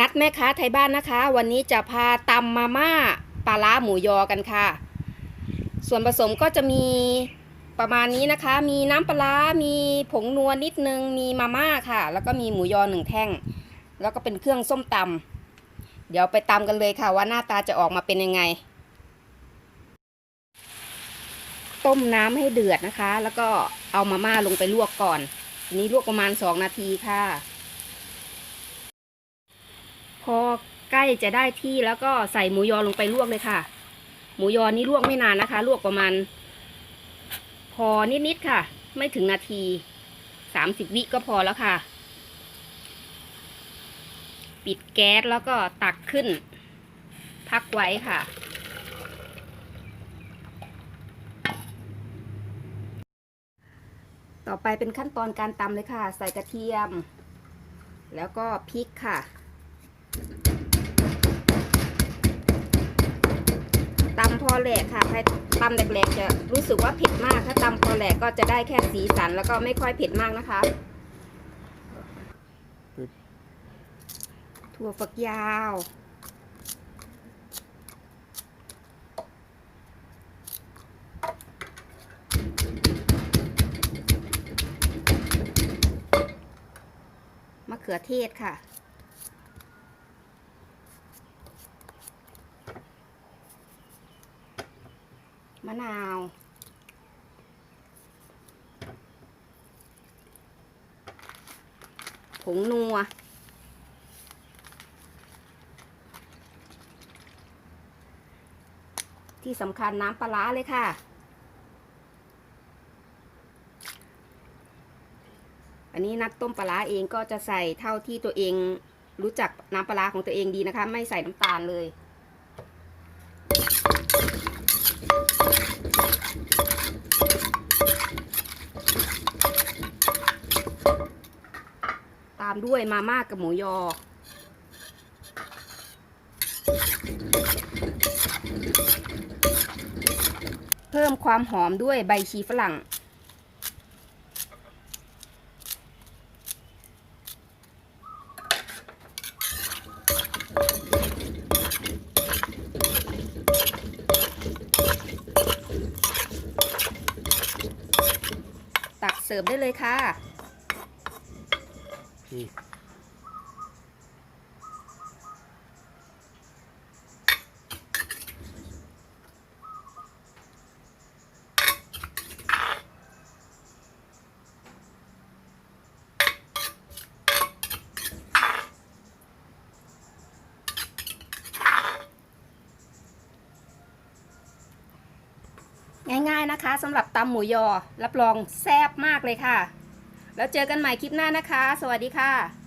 นัดแม่ค้าไทยบ้านนะคะ วันนี้จะพาตำมาม่าปลาล้าหมูยอกันค่ะ ส่วนผสมก็จะมีประมาณนี้นะคะ มีน้ำปลา มีผงนัวนิดนึง มีมาม่าค่ะ แล้วก็มีหมูยอหนึ่งแท่ง แล้วก็เป็นเครื่องส้มตำเดี๋ยวไปตำกันเลยค่ะว่าหน้าตาจะออกมาเป็นยังไง ต้มน้ำให้เดือดนะคะ แล้วก็เอามาม่าลงไปลวกก่อนอันนี้ลวกประมาณ 2 นาทีค่ะ พอใกล้จะได้ที่แล้วก็ใส่หมูยอลงไปลวกเลยค่ะ หมูยอนี่ลวกไม่นานนะคะ ลวกประมาณ พอนิดๆค่ะ ไม่ถึงนาทีสามสิบวิก็พอแล้วค่ะ ปิดแก๊สแล้วก็ตักขึ้น พักไว้ค่ะต่อไปเป็นขั้นตอนการตำเลยค่ะ ใส่กระเทียม แล้วก็พริกค่ะ ตำ พอแหลกค่ะใครตำแหลกๆจะรู้สึกว่าเผ็ดมาก ถ้าตำพอแหลกก็จะได้แค่สีสันแล้วก็ไม่ค่อยเผ็ดมากนะคะ ถั่วฝักยาวมะเขือเทศค่ะ มะนาว ผงนัว ที่สำคัญน้ำปลาเลยค่ะ อันนี้นักต้มปลาเองก็จะใส่เท่าที่ตัวเองรู้จักน้ำปลาของตัวเองดีนะคะ ไม่ใส่น้ำตาลเลย ตามด้วยมาม่ากับหมูยอ เพิ่มความหอมด้วยใบชีฝรั่ง ตักเสิร์ฟได้เลยค่ะ ง่ายๆนะคะสำหรับตำหมูยอ รับรองแซ่บมากเลยค่ะ แล้วเจอกันใหม่คลิปหน้านะคะ สวัสดีค่ะ